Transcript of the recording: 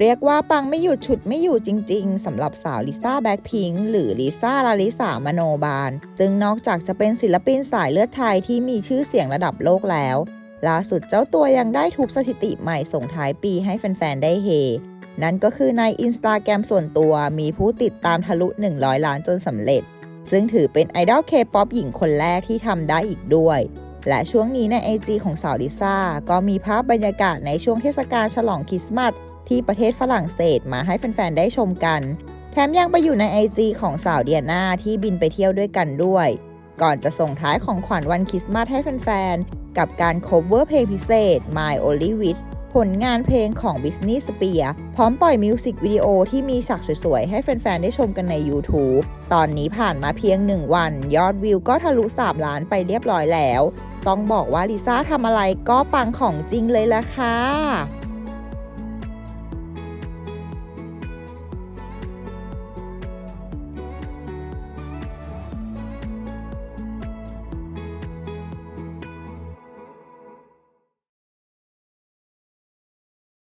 เรียกว่าปังไม่หยุดฉุดไม่อยู่จริง ๆสำหรับสาวลิซ่าแบ็คพิงหรือลิซ่าลาลิสามโนบาลซึ่งนอกจากจะเป็นศิลปินสายเลือดไทยที่มีชื่อเสียงระดับโลกแล้วล่าสุดเจ้าตัวยังได้ทุบสถิติใหม่ส่งท้ายปีให้แฟน ๆ ได้เฮ นั่นก็คือในอินสตาแกรมส่วนตัวมีผู้ติดตามทะลุ 100 ล้านจนสำเร็จ ซึ่งถือเป็นไอดอลเคป๊อปหญิงคนแรกที่ทำได้อีกด้วย และช่วงนี้ใน IG ของสาวลิซ่า ก็มีภาพบรรยากาศในช่วงเทศกาลฉลองคริสต์มาสที่ประเทศฝรั่งเศสมาให้แฟนๆ ได้ชมกัน แถมยังไปอยู่ใน IG ของสาวเดียนาที่บินไปเที่ยวด้วยกันด้วย ก่อนจะส่งท้ายของขวัญวันคริสต์มาสให้แฟนๆ กับการ cover เพลงพิเศษ My Only Wish ผลงานเพลงของ Britney Spears พร้อมปล่อยมิวสิกวิดีโอที่มีฉากสวยๆ ให้แฟน ๆ ได้ชมกันใน YouTube ตอนนี้ผ่านมาเพียง 1 วัน ยอดวิวก็ทะลุ 3 ล้านไปเรียบร้อยแล้ว ต้องบอกว่าลิซ่าทำอะไรก็ปังของจริงเลยล่ะค่ะ